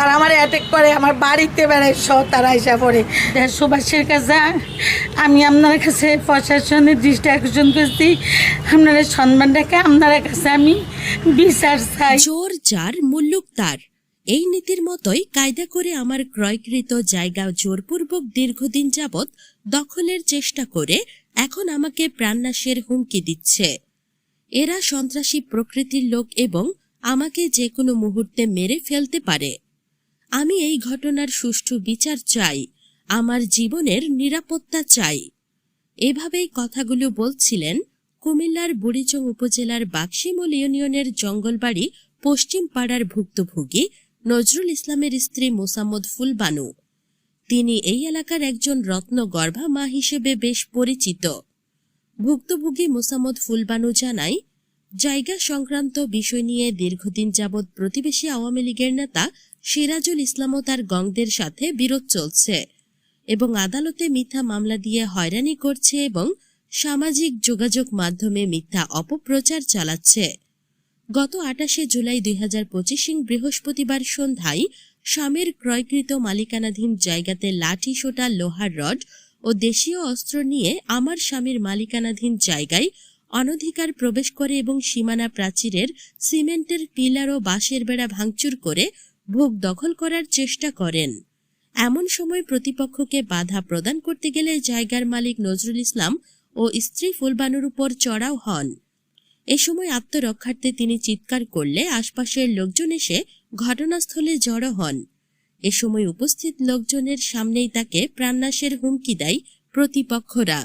তারা আমার অ্যাটেক করে, আমার বাড়িতে বেড়ায় সব তারা এসে পড়ে। সুভাষের কাছে, আমি আপনার কাছে প্রশাসনের দৃষ্টি আকর্ষণ করছি। আপনারা সম্মান রেখে আপনার কাছে আমি বিচার চাই? চোর যার মুল্লুক তার। এই নীতির মতোই কায়দা করে আমার ক্রয়কৃত জায়গা জোরপূর্বক দীর্ঘদিন যাবৎ দখলের চেষ্টা করে এখন আমাকে প্রাণনাশের হুমকি দিচ্ছে। এরা সন্ত্রাসী প্রকৃতির লোক এবং আমাকে যে কোনো মুহূর্তে মেরে ফেলতে পারে। আমি এই ঘটনার সুষ্ঠু বিচার চাই, আমার জীবনের নিরাপত্তা চাই। এভাবেই কথাগুলো বলছিলেন কুমিল্লার বুড়িচং উপজেলার বাক্সিমল ইউনিয়নের জঙ্গলবাড়ি পশ্চিম পাড়ার ভুক্তভোগী নজরুল ইসলামের স্ত্রী মোসাম্মদ ফুলবানু। তিনি এই এলাকার একজন রত্ন গর্ভা মা হিসেবে বেশ পরিচিত। ভুক্তভোগী মোসাম্মদ ফুলবানু জানায়, জায়গা সংক্রান্ত বিষয় নিয়ে দীর্ঘদিন যাবৎ প্রতিবেশী আওয়ামী লীগের নেতা সিরাজুল ইসলামও তার গংদের সাথে বিরোধ চলছে এবং আদালতে মিথ্যা মামলা দিয়ে হয়রানি করছে এবং সামাজিক যোগাযোগ মাধ্যমে মিথ্যা অপপ্রচার চালাচ্ছে। গত আটাশে জুলাই দুই হাজার পঁচিশ বৃহস্পতিবার সন্ধ্যায় স্বামীর ক্রয়কৃত মালিকানাধীন জায়গাতে লাঠি সোটা লোহার রড ও দেশীয় অস্ত্র নিয়ে আমার স্বামীর মালিকানাধীন জায়গায় অনধিকার প্রবেশ করে এবং সীমানা প্রাচীরের সিমেন্টের পিলার ও বাঁশের বেড়া ভাঙচুর করে ভোগ দখল করার চেষ্টা করেন। এমন সময় প্রতিপক্ষকে বাধা প্রদান করতে গেলে জায়গার মালিক নজরুল ইসলাম ও স্ত্রী ফুলবানুর উপর চড়াও হন। এ সময় আত্মরক্ষার্থে তিনি চিৎকার করলে আশপাশের লোকজন এসে ঘটনাস্থলে জড়ো হন। এ সময় উপস্থিত লোকজনের সামনেই তাকে প্রাণনাশের হুমকি দেয় প্রতিপক্ষরা।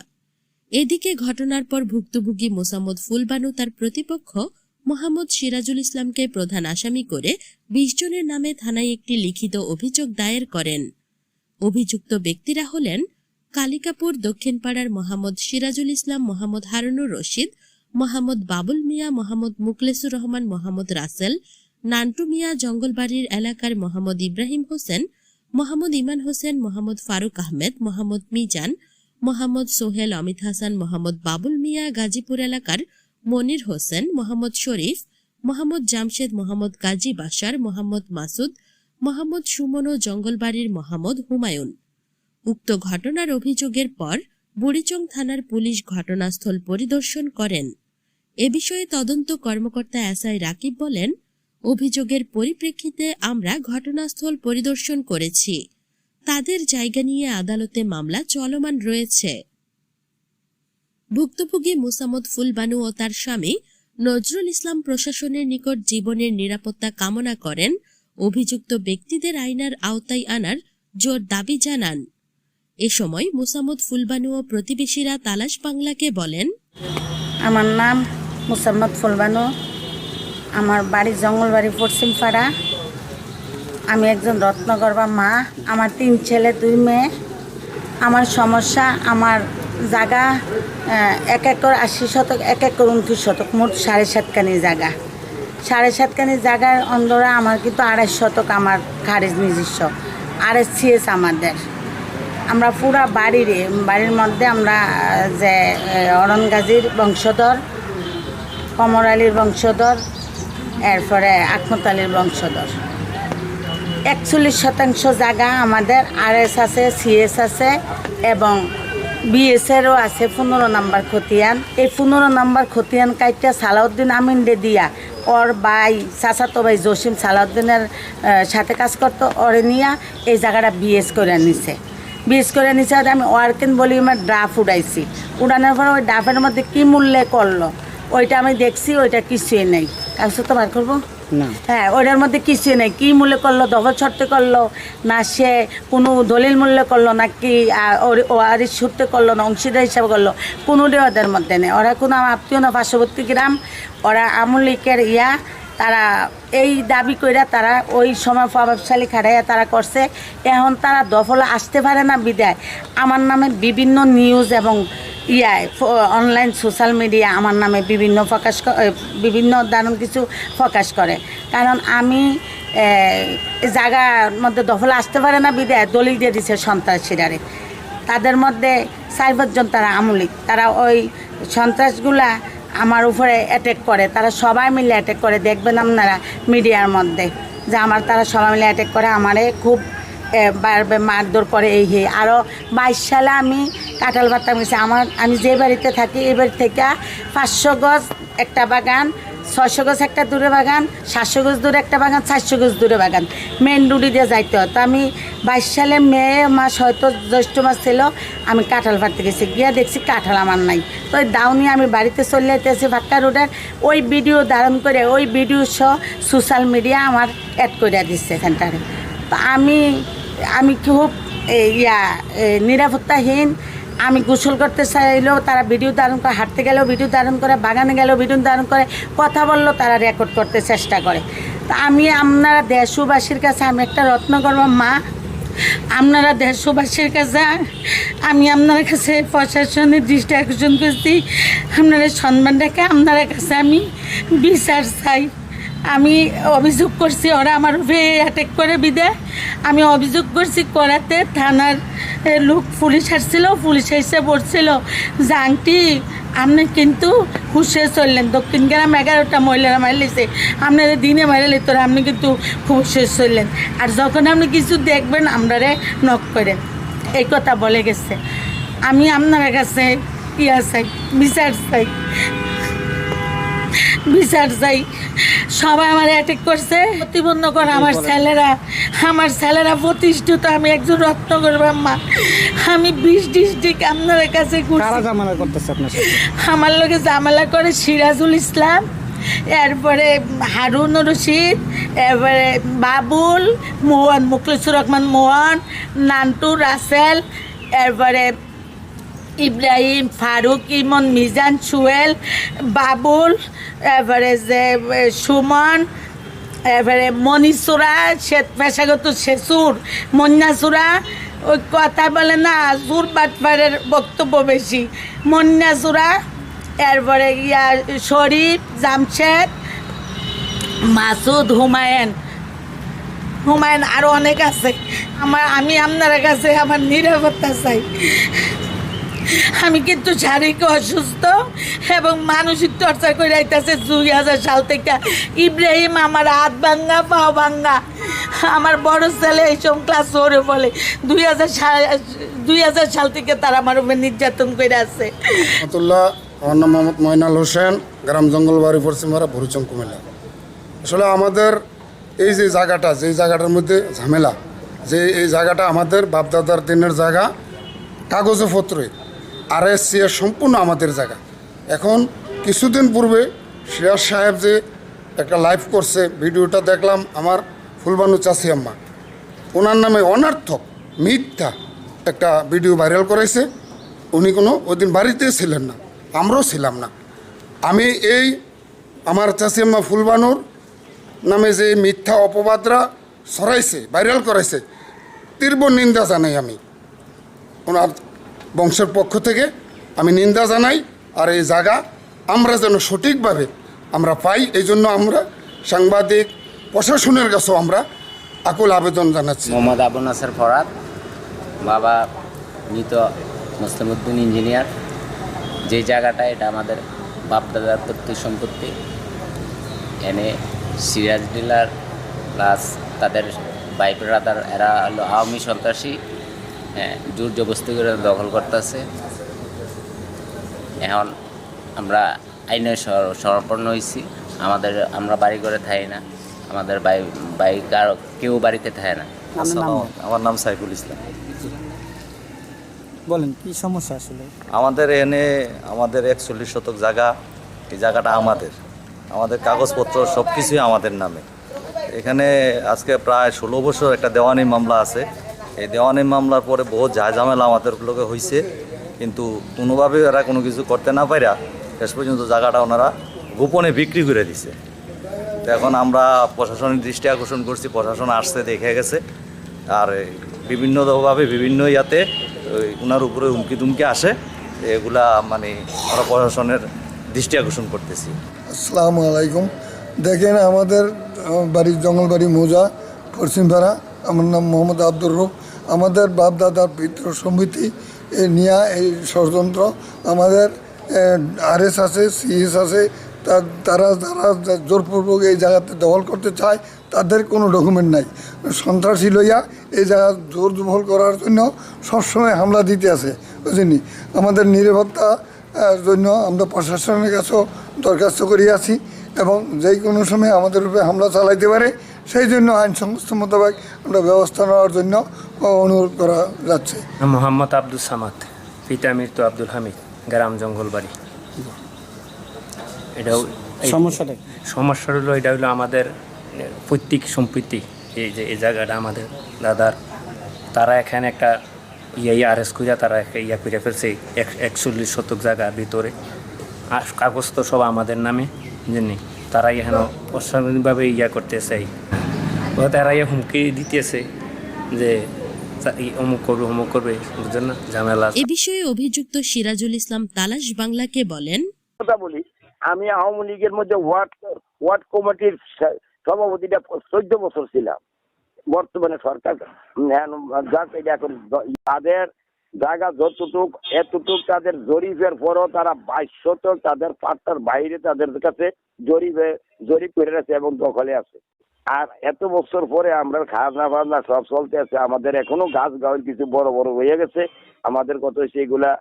এদিকে ঘটনার পর ভুক্তভোগী মোসাম্মদ ফুলবানু তার প্রতিপক্ষ মোহাম্মদ সিরাজুল ইসলামকে প্রধান আসামি করে বিশ জনের নামে থানায় একটি লিখিত অভিযোগ দায়ের করেন। অভিযুক্ত ব্যক্তিরা হলেন কালিকাপুর দক্ষিণপাড়ার মোহাম্মদ সিরাজুল ইসলাম, মোহাম্মদ হারুনুর রশিদ, মোহাম্মদ বাবুল মিয়া, মোহাম্মদ মুকলেসুর রহমান, মোহাম্মদ রাসেল, নান্টু মিয়া, জঙ্গলবাড়ির এলাকার মোহাম্মদ ইব্রাহিম হোসেন, মোহাম্মদ ইমান হোসেন, মোহাম্মদ ফারুক আহমেদ, মোহাম্মদ মিজান, মোহাম্মদ সোহেল অমিত হাসান, মোহাম্মদ বাবুল মিয়া গাজীপুর এলাকার মনির হোসেন, মোহাম্মদ শরীফ, মোহাম্মদ জামশেদ, মোহাম্মদ গাজী বাশার, মোহাম্মদ মাসুদ, মোহাম্মদ সুমন ও জঙ্গলবাড়ির মোহাম্মদ হুমায়ুন। উক্ত ঘটনার অভিযোগের পর বুড়িচং থানার পুলিশ ঘটনাস্থল পরিদর্শন করেন। এ বিষয়ে তদন্ত কর্মকর্তা এসআই রাকিব বলেন, অভিযোগের পরিপ্রেক্ষিতে আমরা ঘটনাস্থল পরিদর্শন করেছি। তাদের জায়গা নিয়ে আদালতে মামলা চলমান রয়েছে। ভুক্তভোগী মুসামদ ফুলবানু ও তার স্বামী নজরুল ইসলাম প্রশাসনের নিকট জীবনের নিরাপত্তা কামনা করেন। অভিযুক্ত ব্যক্তিদের আইনার আওতায় আনার জোর দাবি জানান। এ সময় মুসামদ ফুলবানু ও প্রতিবেশীরা তালাশ বাংলাকে বলেন, আমার নাম মুসাম্মদ ফুলবানু। আমার বাড়ি জঙ্গলবাড়ি পশ্চিম পাড়া আমি একজন রত্নগর্বা মা। আমার তিন ছেলে, দুই মেয়ে। আমার সমস্যা, আমার আহ, এক একর আশি শতক এক একর উনত্রিশ শতক মোট সাড়ে সাতখানি জায়গা সাড়ে সাতখানি জায়গার অন্দরে আমার কিন্তু আড়াই শতক আমার খারিজ নিজস্ব আড়াই সিএস আমাদের। আমরা পুরা বাড়ির বাড়ির মধ্যে আমরা যে অরণ গাজীর বংশধর কমর আলীর বংশধর এরপরে আকমত আলীর বংশধর। একচল্লিশ শতাংশ জায়গা আমাদের আরএস আছে সিএস আছে এবং বিএসেরও আছে, পনেরো নাম্বার খতিয়ান। এই পনেরো নাম্বার খতিয়ান কাইটা সালাউদ্দিন আমিন দে দিয়া। ওর ভাই চাচাতো ভাই জসিম সালাউদ্দিনের সাথে কাজ করতো, ওরে নিয়ে এই জায়গাটা বিএস করে নিছে। বিএস করে নিছে আমি ওয়ার্কিং বলি আমার ড্রাফ উড়াইছি। উড়ানোর পরে ওই ড্রাফের মধ্যে কী মূল্যে করল? ওইটা আমি দেখছি, ওইটা কিছুই নেই। কাগজ তো বার করব হ্যাঁ ওইটার মধ্যে কিছু নেই। কি মূল্য করল দফল শর্তে করল, না সে কোনো দলিল মূল্য করল, না কি ওয়ারিস সূত্রে করল, না অংশীদার হিসাবে করল কোনোটাই ওদের মধ্যে নেই। ওরা কোনো আত্মীয় না পার্শ্ববর্তী গ্রাম, ওরা আমলিকের ইয়া, তারা এই দাবি কইরা তারা ওই সময় প্রভাবশালী খাটাইয়া তারা করছে। এখন তারা দফলে আসতে পারে না বিদায়। আমার নামে বিভিন্ন নিউজ এবং ইয়ায় অনলাইন সোশ্যাল মিডিয়া আমার নামে বিভিন্ন প্রকাশ বিভিন্ন দারুণ কিছু প্রকাশ করে। কারণ আমি জায়গার মধ্যে দখলে আসতে পারে না বিদায়, দলিল দিয়ে দিছে সন্ত্রাসীরারে। তাদের মধ্যে পাঁচজন তারা আমলিক। তারা ওই সন্ত্রাসগুলা আমার উপরে অ্যাটেক করে। তারা সবাই মিলে অ্যাটেক করে। দেখবেন আপনারা মিডিয়ার মধ্যে যে আমার তারা সবাই মিলে অ্যাটেক করে। আমারে খুব মারধর করে এই হে। আরও বাইশ সালে আমি কাঁঠাল বার্তা গেছি আমার, আমি যে বাড়িতে থাকি, এই বাড়ি থেকে পাঁচশো গজ একটা বাগান, ছয়শো গজ একটা দূরে বাগান, সাতশো গজ দূরে একটা বাগান, চারশো গজ দূরে বাগান। মেন রুডি দিয়ে যাইতে হতো আমি বাইশ সালে মে মাস হয়তো জ্যৈষ্ঠ মাস ছিল, আমি কাঁঠাল ফাটতে গেছি গিয়ে দেখছি কাঁঠাল আমার নাই। তো ওই দাউনি আমি বাড়িতে চলে যেতেছি ফাক্কা রোডের ওই ভিডিও ধারণ করে, ওই ভিডিও সহ সোশ্যাল মিডিয়া আমার অ্যাড করে দিচ্ছে এখানটারে তো আমি আমি খুব ইয়া নিরাপত্তাহীন আমি গোসল করতে চাইলেও তারা ভিডিও ধারণ করে, হাঁটতে গেলেও ভিডিও ধারণ করে, বাগানে গেলেও ভিডিও ধারণ করে, কথা বললেও তারা রেকর্ড করতে চেষ্টা করে। তো আমি, আপনারা দেশবাসীর কাছে, আমি একটা রত্নগর্ভ, মা, আপনারা দেশবাসীর কাছে, আমি আপনার কাছে প্রশাসনের দৃষ্টি আকর্ষণ করছি। আপনারা সম্মান রেখে আপনার কাছে আমি বিচার চাই। আমি অভিযোগ করছি, ওরা আমার উপরে অ্যাটেক করে বিদে আমি অভিযোগ করছি, করাতে থানার লোক পুলিশ আসছিল, পুলিশ এসে পড়ছিল আংটি আপনি কিন্তু হুশে চললেন। দক্ষিণ গ্রাম এগারোটা মহিলারা মারিলেছে আপনাদের দিনে মারিলে তোরা আপনি কিন্তু হুশে চললেন। আর যখন আপনি কিছু দেখবেন আপনারে নক করেন। এই কথা বলে গেছে। আমি আপনার কাছে ইয়া চাই বিচার চাই বিচার চাই। সবাই আমার অ্যাটেক করছে প্রতিবন্ধ করে আমার ছেলেরা আমার ছেলেরা প্রতিষ্ঠিত আমি একজন রত্ন করবাম মা আমি বিশ ডিস্ট্রিক্ট আপনার কাছে আমার লোকে জামেলা করে সিরাজুল ইসলাম এরপরে হারুন রশিদ এরপরে বাবুল মোহন মুখলিসুর রহমান মোহন নান্টু রাসেল এরপরে ইব্রাহিম, ফারুক, ইমন, মিজান, সুয়েল, বাবুল এবারে যে সুমন এবারে মণিসুরা শ্বেত পেশাগত শেষুর মন্যাসুরা, ওই কথা বলে না সুর বাটপাড়ের বক্তব্য বেশি। মন্যাসুরা, এরপরে ইয়া, শরীফ, জামশেদ, মাসুদ, হুমায়ুন। হুমায়ুন আরও অনেক আছে। আমার, আমি আপনার কাছে আমার নিরাপত্তা চাই। আমি কিন্তু শারীরিক অসুস্থ এবং মানসিক চর্চা করে আইতেছে দুই হাজার সাল থেকে। ইব্রাহিম আমার হাত ভাঙ্গা, পাও ভাঙ্গা। আমার বড় ছেলে এইসব ক্লাস ওরে বলে। দুই হাজার দুই হাজার সাল থেকে তারা আমার উপর নির্যাতন করে আছে। আমার নাম মোহাম্মদ ময়নাল হোসেন, গ্রাম জঙ্গল জঙ্গলবাড়ি পশ্চিমবাড়া ভরুচং, কুমিল্লা। আসলে আমাদের এই যে জায়গাটা, যে জায়গাটার মধ্যে ঝামেলা, যে এই জায়গাটা আমাদের বাপদাদার দিনের জায়গা, কাগজে পত্রে আর এস সম্পূর্ণ আমাদের জায়গা। এখন কিছুদিন পূর্বে সিরাজ সাহেব যে একটা লাইভ করছে, ভিডিওটা দেখলাম আমার ফুলবানু চাষি আম্মা। ওনার নামে অনার্থক মিথ্যা একটা ভিডিও ভাইরাল করেছে উনি কোনো ওই দিন বাড়িতে ছিলেন না, আমরাও ছিলাম না। আমি এই আমার চাষিয়াম্মা ফুলবানুর নামে যে মিথ্যা অপবাদরা ছড়াইছে ভাইরাল করাইছে, তীব্র নিন্দা জানাই আমি। ওনার বংশের পক্ষ থেকে আমি নিন্দা জানাই আর এই জায়গা আমরা যেন সঠিকভাবে আমরা পাই, এই জন্য আমরা সাংবাদিক, প্রশাসনের কাছেও আমরা আকুল আবেদন জানাচ্ছি। মোহাম্মদ আবু নাসের ফরাদ, বাবা মৃত মুসলিমউদ্দিন ইঞ্জিনিয়ার। যে জায়গাটা, এটা আমাদের বাপদাদার তত্ত্ব সম্পত্তি। এনে সিরাজ ডিলার প্লাস তাদের বাই ব্রাদার এরা হলো আওয়ামী সন্ত্রাসী। জোর জবস্তি করে দখল করতেছে। এখন আমরা আইনে সর- সমর্পণ হয়েছি আমাদের আমরা বাড়ি করে থাকি না। আমাদের বাই বাই কারও কেউ বাড়িতে থাকে না। আমার নাম সাইফুল ইসলাম। বলেন কি সমস্যা আসলে? আমাদের এনে আমাদের একচল্লিশ শতক জায়গা এই জায়গাটা আমাদের। আমাদের কাগজপত্র সব কিছুই আমাদের নামে। এখানে আজকে প্রায় ষোলো বছর একটা দেওয়ানি মামলা আছে। এই দেওয়ানি মামলার পরে বহু যা ঝামেলা আমাদের লোকে হয়েছে কিন্তু কোনোভাবে এরা কোনো কিছু করতে না পারা শেষ পর্যন্ত জায়গাটা ওনারা গোপনে বিক্রি করে দিছে। তো এখন আমরা প্রশাসনের দৃষ্টি আকর্ষণ করছি, প্রশাসন আসছে, দেখে গেছে। আর বিভিন্নভাবে বিভিন্ন ইয়াতে ওনার উপরে হুমকি তুমকি আসে, এগুলা মানে আমরা প্রশাসনের দৃষ্টি আকর্ষণ করতেছি। আসসালামু আলাইকুম। দেখেন আমাদের বাড়ির বাড়ি জঙ্গলবাড়ি মোজা, পশ্চিমপাড়া আমার নাম মোহাম্মদ আব্দুর রুফ আমাদের বাপ দাদার পিতৃ সমিতি এ নিয়ে এই ষড়যন্ত্র। আমাদের আরএস আছে সিএস আছে তারা যারা জোরপূর্বক এই জায়গাতে দখল করতে চায়, তাদের কোনো ডকুমেন্ট নাই। সন্ত্রাসী লইয়া এই জায়গা জোর জবল করার জন্য সবসময় হামলা দিতে আছে বুঝলি আমাদের নিরাপত্তা জন্য আমরা প্রশাসনের কাছেও দরখাস্ত করিয়াছি। এবং যেই কোনো সময় আমাদের উপরে হামলা চালাইতে পারে সেই জন্য আইন সংস্থা মোতাবেক আমরা ব্যবস্থা নেওয়ার জন্য অনুরোধ করা যাচ্ছে। মোহাম্মদ আব্দুল সামাদ পিতা মৃত্যু আব্দুল হামিদ গ্রাম জঙ্গলবাড়ি। এটাও সমস্যাটা সমস্যা হলো এটা হলো আমাদের পৈতৃক সম্পত্তি এই যে এই জায়গাটা আমাদের দাদার। তারা এখানে একটা ইয়ে আরেস্ট করিয়া তারা একটা ইয়া করে ফেলছে এক- একচল্লিশ শতক জায়গার ভিতরে। আর কাগজ তো সব আমাদের নামে জানি তারা এখানে অস্বাভাবিকভাবে ইয়া করতেছে ও তারা ইয়ে হুমকি দিতেছে যে। এ বিষয়ে অভিযুক্ত সিরাজুল ইসলাম তালাশ বাংলাকে বলেন কথা বলি আমি আওয়ামী লীগের মধ্যে ওয়ার্ড ওয়ার্ড কমিটির সভাপতিটা চোদ্দ বছর ছিলাম। বর্তমানে সরকার যা এটা এখন তাদের জায়গা যতটুক, এতটুক তাদের জরিপের পরও তারা বাইশ তাদের পাট্টার বাইরে তাদের কাছে জরিপে, জরিপ করে আছে এবং দখলে আছে। আর এত বছর পরে আমরা খাজনা ফাজনা সব চলতে আছে, আমাদের এখনও গাছ গাছ কিছু বড় বড় হয়ে গেছে। আমাদের কত সেগুলা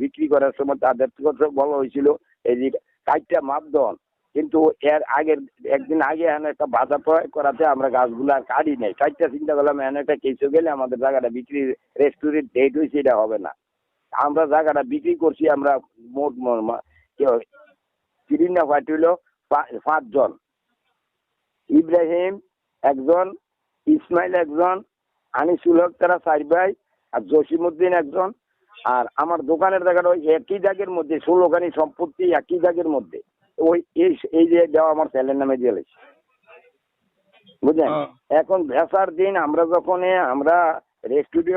বিক্রি করার সময় তাদের কথা বলা হয়েছিল, এই যে কাইটটা মাপদন। কিন্তু এর আগের একদিন আগে এখানে একটা বাধা প্রয়োগ করাতে আমরা গাছগুলো আর কাটি নাই। কাইটটা চিন্তা করলাম এখানে একটা কেসে গেলে আমাদের জায়গাটা বিক্রি রেস্টুরেন্ট ডেট হয়েছে এটা হবে না। আমরা জায়গাটা বিক্রি করছি আমরা মোট ম- মা- কি হয়, পার্টি হলো পাঁচজন। ইব্রাহিম একজন ইসমাইল একজন আনিসুল হক তারা চার ভাই আর জসিমউদ্দিন একজন। আর আমার দোকানের জায়গাটা ওই একই জায়গার মধ্যে ষোলোখানি সম্পত্তি একই জায়গার মধ্যে। ওই এই এই যে দেওয়া আমার ছেলের নামে দিয়েছে বুঝলেন? এখন ভেসার দিন আমরা যখন আমরা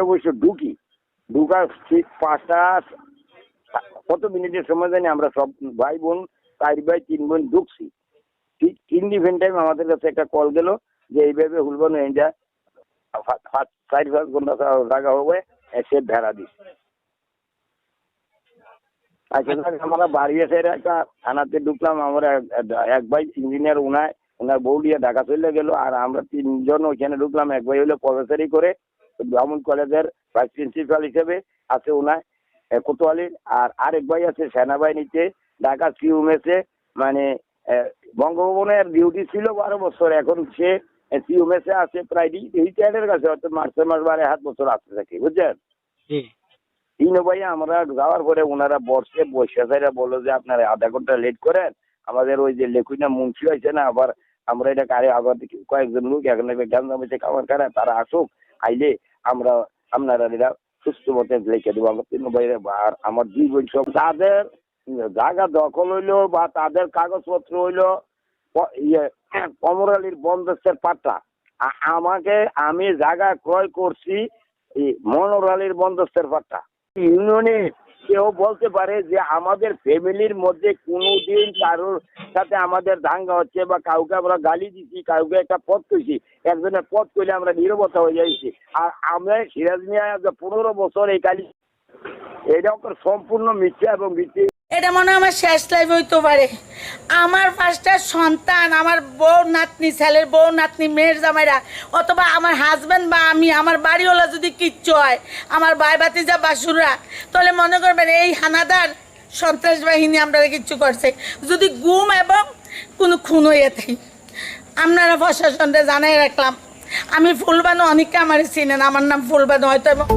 বসে ঢুকি ঢুকার ঠিক পাঁচটা কত মিনিটের সময় জানি আমরা সব ভাই বোন চার ভাই তিন বোন ঢুকছি। ঠিক ইন্ডিপেন্ড টাইম আমাদের কাছে একটা কল গেল যে এইভাবে হুলবানো এটা চার পাঁচ ঘণ্টা জায়গা হবে সে ভেড়া দিস আচ্ছা যাক, আমরা বাড়ি এসে একটা থানাতে ঢুকলাম আমরা এক- ভাই ইঞ্জিনিয়ার উনায় ওনার বউ নিয়ে ঢাকা চলে গেল আর আমরা তিনজন ওইখানে ঢুকলাম এক ভাই হলো প্রফেসরি করে ব্রাহ্মণ কলেজের ভাইস প্রিন্সিপাল হিসেবে আছে ওনায় এ, কোতোয়ালির আর আরেক ভাই আছে সেনাবাহিনীতে ঢাকা সিউমেসে মানে বঙ্গভবনের ডিউটি ছিল বারো বছর এখন সে সিউমেসে আছে প্রায় রিটায়ার্ডের কাছে হয়তো মার্চে মাস বারে হাত বছর আসতে থাকি বুঝছেন? তিন ভাই আমরা যাওয়ার পরে ওনারা বসে বসে যাইরা বলল যে, আপনারা আধা ঘণ্টা লেট করেন। আমাদের ওই যে লেখুইনা মুন্সি হয়েছে না, আবার আমরা এটা কারে আবার কয়েকজন লোক এখন গান্ধা মেছে খাবার খারা তারা আসুক, আইলে আমরা, আপনারা এটা সুস্থ মতে লিখে দেবো। আমরা তিন ভাই আর আমার দুই বোন সব তাদের জায়গা দখল হইল বা তাদের কাগজপত্র হইল ইয়ে কমর আলীর পাট্টা আমাকে আমি জায়গা ক্রয় করছি মনোর আলীর পাট্টা। ইউনিয়নে কেউ বলতে পারে যে আমাদের ফ্যামিলির মধ্যে কোনোদিন কারোর সাথে আমাদের দাঙ্গা হচ্ছে বা কাউকে আমরা গালি দিছি, কাউকে একটা পথ করছি একজনের পথ করলে আমরা নিরবতা হয়ে যাইছি। আর আমরা সিরাজ মিয়া পনেরো বছর এই কালি এটা সম্পূর্ণ মিথ্যা এবং ভিত্তি এটা মনে হয় আমার শেষ লাইফ হইতে পারে। আমার পাঁচটা সন্তান, আমার বউ নাতনি, ছেলের বউ নাতনি, মেয়ের জামাইরা, অথবা আমার হাজব্যান্ড বা আমি, আমার বাড়িওয়ালা যদি কিচ্ছু হয়, আমার ভাই বাতিজা বাসুররা, তাহলে মনে করবেন এই হানাদার সন্ত্রাস বাহিনী আমরা কিচ্ছু করছে। যদি গুম এবং কোনো খুন হয়ে থাকে, আপনারা প্রশাসনটা জানাই রাখলাম। আমি ফুলবানু অনেককে আমার চিনেন, আমার নাম ফুলবানু হয়তো এবং